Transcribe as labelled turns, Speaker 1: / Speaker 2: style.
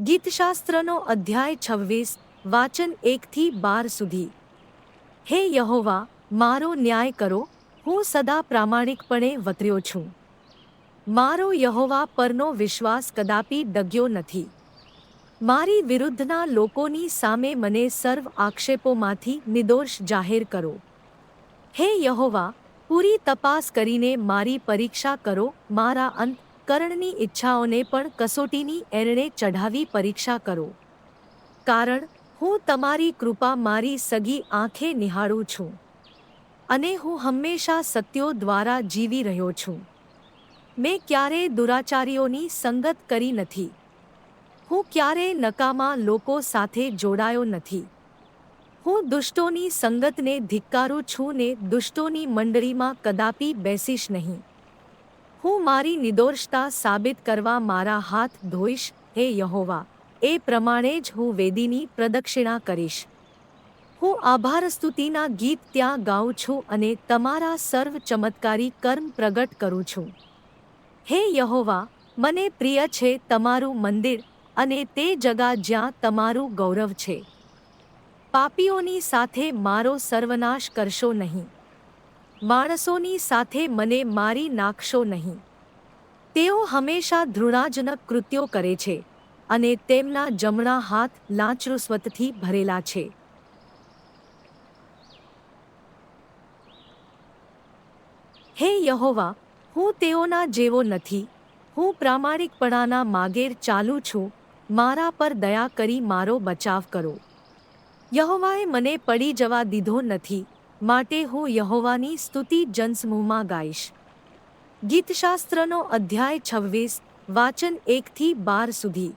Speaker 1: ગીતશાસ્ત્રનો અધ્યાય છવ્વીસ, વાચન એકથી બાર સુધી. હે યહોવા, મારો ન્યાય કરો, હું સદા પ્રામાણિકપણે વતર્યો છું. મારો યહોવા પરનો વિશ્વાસ કદાપી ડગ્યો નથી. મારી વિરુદ્ધના લોકોની સામે મને સર્વ આક્ષેપોમાંથી નિર્દોષ જાહેર કરો. હે યહોવા, પૂરી તપાસ કરીને મારી પરીક્ષા કરો, મારા અંત કરણની ઈચ્છાઓને પણ કસોટીની એરણે ચઢાવી પરીક્ષા કરો. કારણ, હું તમારી કૃપા મારી સગી આંખે નિહાળું છું. અને હું હંમેશા સત્યો દ્વારા જીવી રહ્યો છું. મેં ક્યારેય દુરાચારીઓની સંગત કરી નથી. હું ક્યારેય નકામા લોકો સાથે જોડાયો નથી. હું દુષ્ટોની સંગતને ધિક્કારું છું ને દુષ્ટોની મંડળીમાં કદાપી બેસીશ નહીં. હું મારી નિદોષતા સાબિત કરવા મારા હાથ ધોઈશ, હે યહોવા. એ પ્રમાણે જ હું વેદીની પ્રદક્ષિણા કરીશ. હું આભાર સ્તુતિના ગીત ત્યાં ગાઉં છું અને તમારા સર્વ ચમત્કારી કર્મ પ્રગટ કરું છું. હે યહોવા, મને પ્રિય છે તમારું મંદિર અને તે જગા જ્યાં તમારું ગૌરવ છે. પાપીઓની સાથે મારો સર્વનાશ કરશો નહીં. માણસોની સાથે મને મારી નાખશો નહીં. તેઓ હંમેશા ધૃણાજનક કૃત્યો કરે છે અને તેમના જમણા હાથ લાંચરુસ્વતથી ભરેલા છે. હે યહોવા, હું તેઓના જેવો નથી. હું પ્રામાણિકપણાના માગેર ચાલું છું. મારા પર દયા કરી મારો બચાવ કરો. યહોવાએ મને પડી જવા દીધો નથી. માટે હું યહોવાની સ્તુતિ જનસમૂહમાં ગાઈશ. ગીતશાસ્ત્રનો અધ્યાય છવ્વીસ વાચન એકથી બાર સુધી.